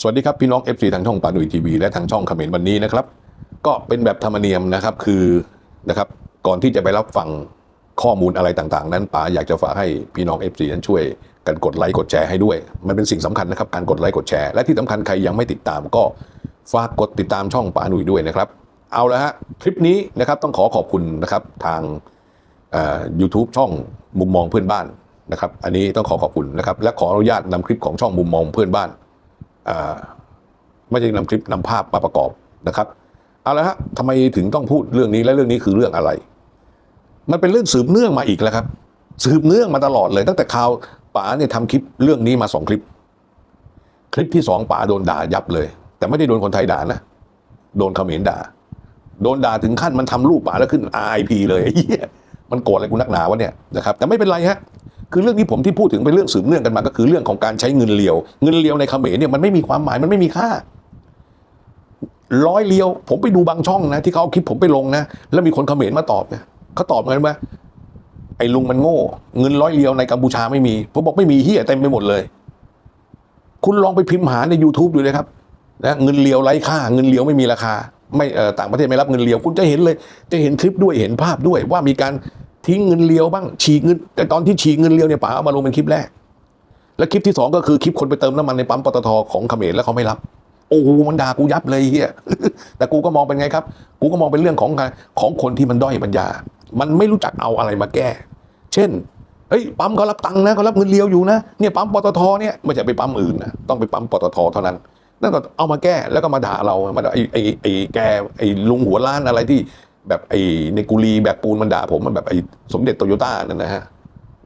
สวัสดีครับ พี่น้อง FC ทางช่องปานุยทีวีและทางช่องคอมเมนต์วันนี้นะครับ ก็เป็นแบบธรรมเนียมนะครับคือนะครับก่อนที่จะไปรับฟังข้อมูลอะไรต่างๆ นั้นป๋าอยากจะฝากให้พี่น้อง FC นั้นช่วยกันกดไลค์กดแชร์ให้ด้วย มันเป็นสิ่งสำคัญนะครับการกดไลค์กดแชร์และที่สำคัญใครยังไม่ติดตามก็ฝากกดติดตามช่องป๋าหนุ่ยด้วยนะครับ เอาละฮะคลิปนี้นะครับต้องขอขอบคุณนะครับทางยูทูบช่องมุมมองเพื่อนบ้านนะครับ อันนี้ต้องขอขอบคุณนะครับและขออนุญาตนำคลิปของช่องมุมมองเพื่อนบ้าน ไม่ใช่นำคลิปนำภาพมาประกอบนะครับเอาละฮะทำไมถึงต้องพูดเรื่องนี้และเรื่องนี้คือเรื่องอะไร มันเป็นเรื่องสืบเนื่องมาอีกแล้วครับ สืบเนื่องมาตลอดเลย ตั้งแต่ข่าวป๋าเนี่ยทำคลิปเรื่องนี้มาสองคลิป คลิปที่สองป๋าโดนด่ายับเลย แต่ไม่ได้โดนคนไทยด่านะ โดนเขมรด่า โดนด่าถึงขั้นมันทำรูปป๋าแล้วขึ้น RIP เลยไอ้เหี้ยมันโกรธอะไรกูนักหนาวะเนี่ยนะครับแต่ไม่เป็นไรฮะ คือเรื่องนี้ผมที่พูดถึงเป็นเรื่องสืบเนื่องกันมา ก็คือเรื่องของการใช้เงินเลียว เงินเลียวในเขมรเนี่ยมันไม่มีความหมายมันไม่มีค่าร้อยเลียว ผมไปดูบางช่องนะ ที่เขาเอาคลิปผมไปลงนะ แล้วมีคนเขมรมาตอบเนี่ยเขาตอบไงรู้ไหมไอ้ลุงมันโง่ เงินร้อยเลียวในกัมพูชาไม่มีผมบอกไม่มีเฮียเต็มไปหมดเลย คุณลองไปพิมพ์หาใน YouTube ดูเลยครับนะเงินเลียวไร้ค่า เงินเลียวไม่มีราคา ไม่เอ่อต่างประเทศไม่รับเงินเลียว คุณจะเห็นเลย จะเห็นคลิปด้วยเห็นภาพด้วยว่ามีการ ทิ้งเงินเลียวบ้างฉีกเงินแต่ตอนที่ฉีกเงินเลียวเนี่ยป๋าเอามาลงเป็นคลิปแรก และคลิปที่สองก็คือคลิปคนไปเติมน้ำมันในปั๊มปตทของเขมรแล้วเขาไม่รับ โอ้โหมันด่ากูยับเลยเฮียแต่กูก็มองเป็นไงครับ กูก็มองเป็นเรื่องของการของคนที่มันด้อยปัญญา มันไม่รู้จักเอาอะไรมาแก้ เช่นเฮ้ยปั๊มเขารับตังค์นะเขารับเงินเลียวอยู่นะเนี่ยปั๊มปตทเนี่ยไม่ใช่ไปปั๊มอื่นนะต้องไปปั๊มปตทเท่านั้นนั่นก็เอามาแก้แล้วก็มาด่าเรามาด่าไอ้ไอ้ไอ้แกไอ้ลุงหัวล้านอะไรที่ แบบไอ้ในกุลีแบบปูนมันด่าผมมันแบบไอ้สมเด็จโตโยต้านั่นนะฮะ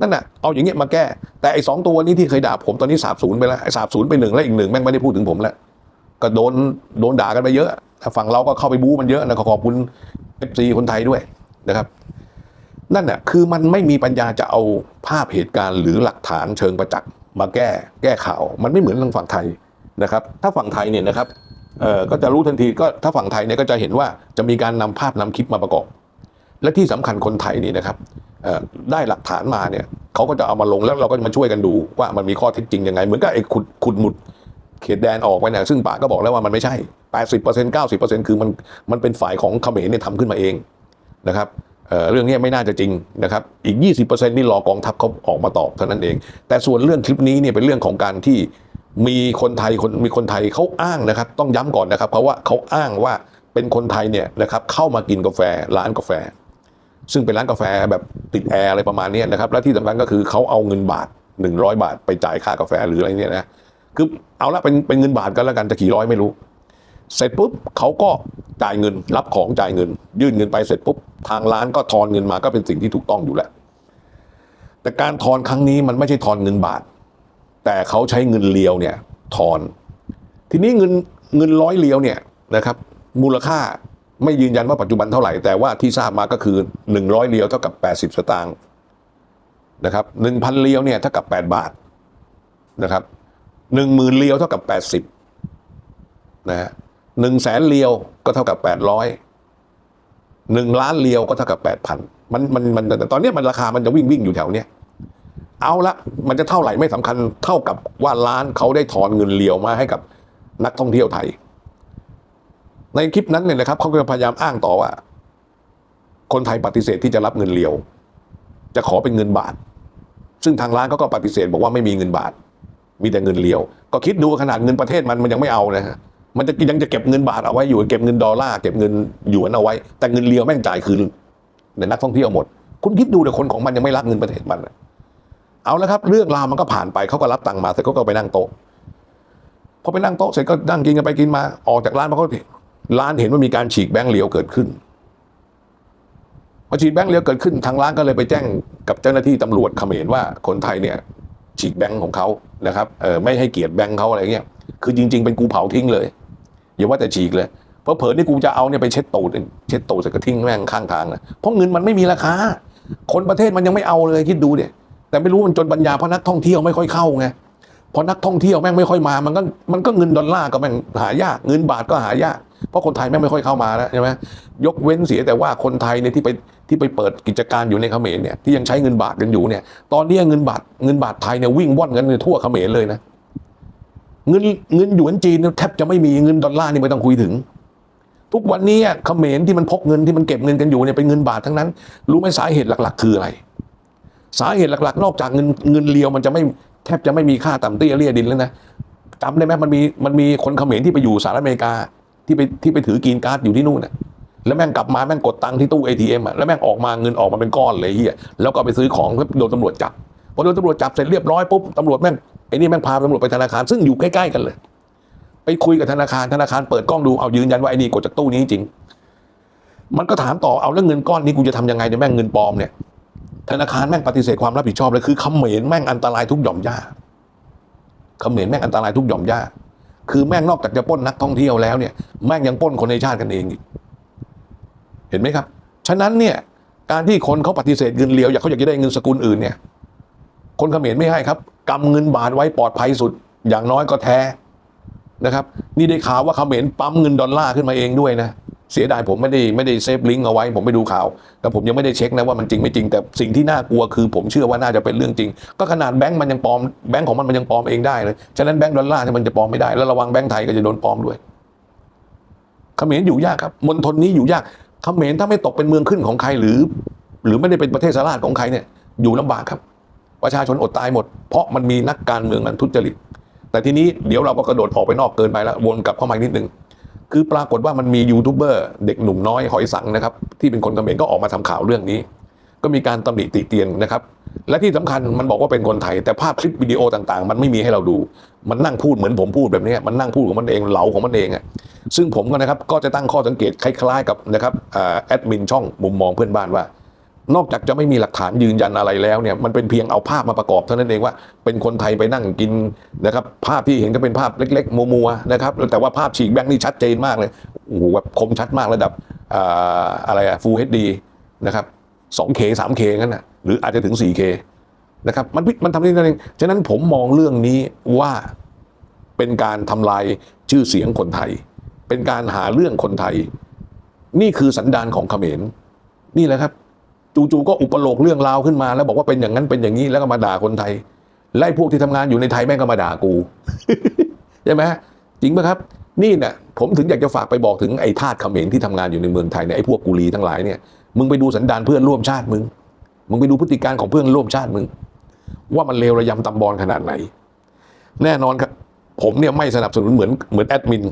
นั่นน่ะเอาอย่างเงี้ยมาแก้ แต่ไอ้สองตัวนี้ที่เคยด่าผมตอนนี้สาบศูนย์ไปแล้วไอ้สาบศูนย์ไปหนึ่งแล้วอีกหนึ่งแม่งไม่ได้พูดถึงผมแล้วก็โดนโดนด่ากันไปเยอะฝั่งเราก็เข้าไปบู๊มันเยอะนะก็ขอบคุณเอฟซีคนไทยด้วยนะครับ นั่นน่ะคือมันไม่มีปัญญาจะเอาภาพเหตุการณ์หรือหลักฐานเชิงประจักษ์มาแก้แก้ข่าว มันไม่เหมือนทางฝั่งไทยนะครับ ถ้าฝั่งไทยเนี่ยนะครับ เอ่อก็จะรู้ทันทีก็ถ้าฝั่งไทยเนี่ยก็จะเห็นว่าจะมีการนำภาพนำคลิปมาประกอบ และที่สำคัญคนไทยนี่นะครับเอ่อได้หลักฐานมาเนี่ยเขาก็จะเอามาลงแล้วเราก็จะมาช่วยกันดูว่ามันมีข้อเท็จจริงยังไง เหมือนกับไอ้ขุดขุดหมุดเขตแดนออกไปเนี่ยซึ่งป่าก็บอกแล้วว่ามันไม่ใช่ 80% 90%คือมันมันเป็นฝ่ายของเขมรเนี่ยทำขึ้นมาเองนะครับเเรื่องนี้ไม่น่าจะจริงนะครับ อีก 20%นี่รอกองทัพเขาออกมาตอบเท่านั้นเอง แต่ส่วนเรื่องคลิปนี้เนี่ยเป็นเรื่องของการที่ มีคนไทยคนมีคนไทยเขาอ้างนะครับ ต้องย้ำก่อนนะครับ เพราะว่าเขาอ้างว่าเป็นคนไทยเนี่ยนะครับเข้ามากินกาแฟร้านกาแฟ ซึ่งเป็นร้านกาแฟแบบติดแอร์อะไรประมาณนี้นะครับ และที่สำคัญก็คือเขาเอาเงินบาท 100 บาท ไปจ่ายค่ากาแฟหรืออะไรเนี่ยนะคือเอาละเป็นเป็นเงินบาทกันแล้วกันจะกี่ร้อยไม่รู้ เสร็จปุ๊บเขาก็จ่ายเงินรับของจ่ายเงิน ยื่นเงินไปเสร็จปุ๊บทางร้านก็ทอนเงินมาก็เป็นสิ่งที่ถูกต้องอยู่แล้วแต่การทอนครั้งนี้มันไม่ใช่ทอนเงินบาท แต่เขาใช้เงินเลียวเนี่ยทอน ทีนี้เงินเงินร้อยเลียวเนี่ยนะครับมูลค่าไม่ยืนยันว่าปัจจุบันเท่าไหร่ แต่ว่าที่ทราบมาก็คือ 100เลียวเท่ากับ 80 สตางค์นะครับ1,000เลียวเนี่ยเท่ากับ 8 บาทนะครับ10,000เลียวเท่ากับ 80นะฮะหนึ่งแสนเลียวก็เท่ากับ 800หนึ่งล้านเลียวก็เท่ากับ 8,000มันมันมันแต่ตอนนี้มันราคามันจะวิ่งวิ่งอยู่แถวเนี้ย เอาละมันจะเท่าไหร่ไม่สำคัญเท่ากับว่าร้านเขาได้ถอนเงินเลียวมาให้กับนักท่องเที่ยวไทย ในคลิปนั้นเนี่ยนะครับเขาก็พยายามอ้างต่อว่า คนไทยปฏิเสธที่จะรับเงินเลียว จะขอเป็นเงินบาท ซึ่งทางร้านเขาก็ปฏิเสธบอกว่าไม่มีเงินบาท มีแต่เงินเลียว ก็คิดดูขนาดเงินประเทศมันมันยังไม่เอานะฮะมันจะยังจะเก็บเงินบาทเอาไว้อยู่เก็บเงินดอลลาร์เก็บเงินหยวนเอาไว้ แต่เงินเลียวแม่งจ่ายคืนในนักท่องเที่ยวหมด คุณคิดดูแต่คนของมันยังไม่รักเงินประเทศมันนะ เอาแล้วครับเรื่องราวมันก็ผ่านไปเขาก็รับตังค์มาเสร็จเขาก็ไปนั่งโต๊ะพอไปนั่งโต๊ะเสร็จก็นั่งกินกันไปกินมาออกจากร้านมาเขาร้านเห็นว่ามีการฉีกแบงค์เหลียวเกิดขึ้นพอฉีกแบงค์เหลียวเกิดขึ้นทางร้านก็เลยไปแจ้งกับเจ้าหน้าที่ตำรวจเขมรว่าคนไทยเนี่ยฉีกแบงค์ของเขานะครับเออไม่ให้เกียรติแบงค์เขาอะไรเงี้ยคือจริง ๆ เป็นกูเผาทิ้งเลยอย่าว่าแต่ฉีกเลยเพราะเผลอนี่กูจะเอาเนี่ยไปเช็ดตูดเช็ดตูดเสร็จก็ทิ้งแม่งข้างทางนะเพราะเงินมันไม่มีราคาคนประเทศมันยังไม่เอาเลยคิดดูเนี่ย แต่ไม่รู้มันจนปัญญาเพราะนักท่องเที่ยวไม่ค่อยเข้าไงพอนักท่องเที่ยวแม่งไม่ค่อยมา มันก็มันก็เงินดอลลาร์ก็แม่งหายากเงินบาทก็หายากเพราะคนไทยแม่งไม่ค่อยเข้ามาแล้วใช่ไหมยกเว้นเสียแต่ว่าคนไทยเนี่ยที่ไปที่ไปเปิดกิจการอยู่ในเขมรเนี่ยที่ยังใช้เงินบาทกันอยู่เนี่ย ตอนนี้เงินบาทเงินบาทไทยเนี่ยวิ่งว่อนกันในทั่วเขมรเลยนะเงินเงินหยวนจีนแทบจะไม่มีเงินดอลลาร์นี่ไม่ต้องคุยถึง ทุกวันนี้เขมรที่มันพกเงินที่มันเก็บเงินกันอยู่เนี่ยเป็นเงินบาททั้งนั้น รู้ไหมสาเหตุหลัก ๆ คืออะไร สาเหตุหลักๆ นอกจากเงินเงินเลียวมันจะไม่แทบจะไม่มีค่าต่ำเตี้ยเลี่ยดินแล้วนะจำได้ไหมมันมีมันมีคนเขมรที่ไปอยู่สหรัฐอเมริกาที่ไปที่ไปถือกรีนการ์ดอยู่ที่นู่นน่ะแล้วแม่งกลับมาแม่งกดตังค์ที่ตู้ ATM อะแล้วแม่งออกมาเงินออกมาเป็นก้อนเลยเฮียแล้วก็ไปซื้อของแล้วโดนตำรวจจับพอโดนตำรวจจับเสร็จเรียบร้อยปุ๊บตำรวจแม่งไอ้นี่แม่งพาตำรวจไปธนาคารซึ่งอยู่ใกล้ๆกันเลย ไปคุยกับธนาคารธนาคารเปิดกล้องดูเอายืนยันว่าไอ้นี่กดจากตู้นี้จริง มันก็ถามต่อเอาแล้วเงินก้อนนี้กูจะทำยังไงเนี่ยแม่งเงินปลอมเนี่ย ธนาคารแม่งปฏิเสธความรับผิดชอบเลยคือเขมรแม่งอันตรายทุกหย่อมย่าเขมรแม่งอันตรายทุกหย่อมย่าคือแม่งนอกจากจะป้นนักท่องเที่ยวแล้วเนี่ยแม่งยังป้นคนในชาติกันเองอีกเห็นไหมครับ ฉะนั้นเนี่ยการที่คนเขาปฏิเสธเงินเลียวอยากเขาอยากจะได้เงินสกุลอื่นเนี่ย คนเขมรไม่ให้ครับกำเงินบาทไว้ปลอดภัยสุด อย่างน้อยก็แท้นะครับ นี่ได้ข่าวว่าเขมรปั๊มเงินดอลลาร์ขึ้นมาเองด้วยนะ เสียดายผมไม่ได้ไม่ได้เซฟลิงก์เอาไว้ผมไปดูข่าวแต่ผมยังไม่ได้เช็คนะว่ามันจริงไม่จริงแต่สิ่งที่น่ากลัวคือ ผมเชื่อว่าน่าจะเป็นเรื่องจริง ก็ขนาดแบงก์มันยังปลอมแบงก์ของมันมันยังปลอมเองได้เลยฉะนั้นแบงก์ดอลลาร์เนี่ยมันจะปลอมไม่ได้แล้วระวังแบงก์ไทยก็จะโดนปลอมด้วยเขมรอยู่ยากครับมณฑลนี้อยู่ยากเขมรถ้าไม่ตกเป็นเมืองขึ้นของใครหรือ หรือไม่ได้เป็นประเทศสาราชของใครเนี่ยอยู่ลำบากครับ ประชาชนอดตายหมด เพราะมันมีนักการเมืองอันทุจริตแต่ทีนี้เดี๋ยวเราก็กระโดดออกไปนอกเกินไปแล้ววนกลับเข้ามาอีกนิดนึง คือปรากฏว่ามันมียูทูบเบอร์เด็กหนุ่มน้อยหอยสังนะครับที่เป็นคนเขมรก็ออกมาทำข่าวเรื่องนี้ ก็มีการตำหนิติเตียนนะครับ และที่สำคัญมันบอกว่าเป็นคนไทย แต่ภาพคลิปวิดีโอต่างๆ มันไม่มีให้เราดู มันนั่งพูดเหมือนผมพูดแบบนี้มันนั่งพูดของมันเองเหลาของมันเองอะซึ่งผมก็นะครับก็จะตั้งข้อสังเกตคล้ายๆ กับนะครับแอดมินช่องมุมมองเพื่อนบ้านว่า นอกจากจะไม่มีหลักฐานยืนยันอะไรแล้วเนี่ยมันเป็นเพียงเอาภาพมาประกอบเท่านั้นเองว่าเป็นคนไทยไปนั่งกินนะครับภาพที่เห็นก็เป็นภาพเล็กๆ มัวๆนะครับแต่ว่าภาพฉีกแบงค์นี่ชัดเจนมากเลยโอ้โหแบบคมชัดมากระดับออะไรอะ Full HD นะครับ 2K 3K งั้นนะหรืออาจจะถึง 4K นะครับมันมันทำได้นั่นเองฉะนั้นผมมองเรื่องนี้ว่าเป็นการทำลายชื่อเสียงคนไทย เป็นการหาเรื่องคนไทย นี่คือสันดานของเขมรนี่แหละครับ จู่ๆก็อุปโลกเรื่องราวขึ้นมา แล้วบอกว่าเป็นอย่างนั้นเป็นอย่างนี้แล้วก็มาด่าคนไทยไล่พวกที่ทำงานอยู่ในไทยแม่งก็มาด่ากูใช่ไหมจริงไหมครับ นี่เนี่ยผมถึงอยากจะฝากไปบอกถึงไอ้ทาสเขมรที่ทำงานอยู่ในเมืองไทยเนี่ยไอ้พวกกุลีทั้งหลายเนี่ยมึงไปดูสันดานเพื่อนร่วมชาติมึงมึงไปดูพฤติการของเพื่อนร่วมชาติมึง ว่ามันเลวระยำตำบอลขนาดไหน แน่นอนครับ ผมเนี่ยไม่สนับสนุนเหมือนเหมือนแอดมิน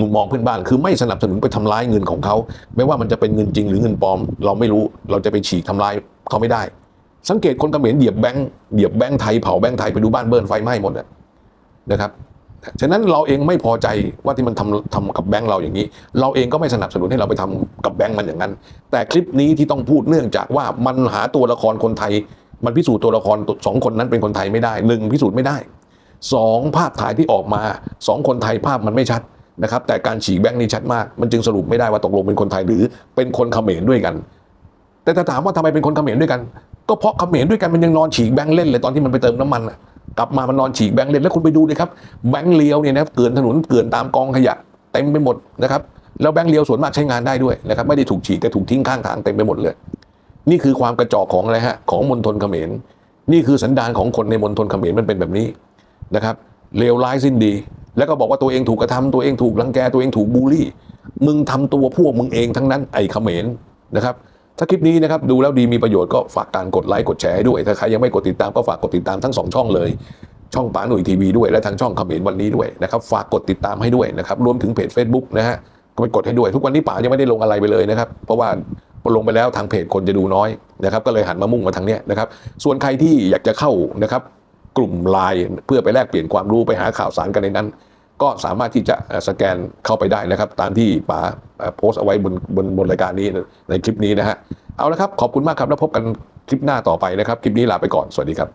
มุมมองเพื่อนบ้าน คือไม่สนับสนุนไปทำร้ายเงินของเขา ไม่ว่ามันจะเป็นเงินจริงหรือเงินปลอม เราไม่รู้เราจะไปฉีกทำลายเขาไม่ได้ สังเกตคนเขมรเหยียบแบงค์เหยียบแบงค์ไทยเผาแบงค์ไทยไปดูบ้านเบิร์นไฟไหม้หมดนะครับฉะนั้นเราเองไม่พอใจว่าที่มันทำทำกับแบงค์เราอย่างนี้ เราเองก็ไม่สนับสนุนให้เราไปทำกับแบงค์มันอย่างนั้น แต่คลิปนี้ที่ต้องพูดเนื่องจากว่ามันหาตัวละครคนไทย มันพิสูจน์ตัวละครสองคนนั้นเป็นคนไทยไม่ได้หนึ่งพิสูจน์ไม่ได้สองภาพถ่ายที่ออกมาสองคนไทยภาพมันไม่ชัด นะครับแต่การฉีกแบงค์นี่ชัดมาก มันจึงสรุปไม่ได้ว่าตกลงเป็นคนไทยหรือเป็นคนเขมรด้วยกัน แต่ถ้าถามว่าทำไมเป็นคนเขมรด้วยกัน ก็เพราะเขมรด้วยกันมันยังนอนฉีกแบงค์เล่นเลยตอนที่มันไปเติมน้ำมันกลับมามันนอนฉีกแบงค์เล่นแล้วคุณไปดูเลยครับแบงค์เลี้ยวเนี่ยนะเกลื่อนถนนเกลื่อนตามกองขยะเต็มไปหมดนะครับแล้วแบงค์เลี้ยวส่วนมากใช้งานได้ด้วยนะครับไม่ได้ถูกฉีกแต่ถูกทิ้งข้างทางเต็มไปหมดเลย นี่คือความกระจอกของอะไรฮะของมณฑลเขมร นี่คือสันดานของคนในมณฑลเขมรมันเป็นแบบนี้นะครับเลวร้ายสิ้นดี แล้วก็บอกว่าตัวเองถูกกระทำตัวเองถูกรังแกตัวเองถูกบูลลี่ มึงทำตัวพวกมึงเองทั้งนั้นไอ้เขมรนะครับถ้าคลิปนี้นะครับดูแล้วดีมีประโยชน์ก็ฝากการกดไลค์กดแชร์ให้ด้วย ถ้าใครยังไม่กดติดตามก็ฝากกดติดตามทั้งสองช่องเลย ช่องป๋าหนุ่ยทีวีด้วยและทางช่องเขมรวันนี้ด้วยนะครับฝากกดติดตามให้ด้วยนะครับรวมถึงเพจ Facebook นะฮะก็ไปกดให้ด้วย ทุกวันนี้ป๋ายังไม่ได้ลงอะไรไปเลยนะครับเพราะว่าพอลงไปแล้วทางเพจคนจะดูน้อยนะครับก็เลยหันมามุ่งมาทางเนี้ยนะครับส่วนใครที่อยากจะเข้านะครับ กลุ่มไลน์เพื่อไปแลกเปลี่ยนความรู้ไปหาข่าวสารกันในนั้น ก็สามารถที่จะสแกนเข้าไปได้นะครับ ตามที่ป๋าโพสต์เอาไว้บนบนบนรายการนี้ในคลิปนี้นะฮะเอาละครับขอบคุณมากครับแล้วพบกันคลิปหน้าต่อไปนะครับ คลิปนี้ลาไปก่อนสวัสดีครับ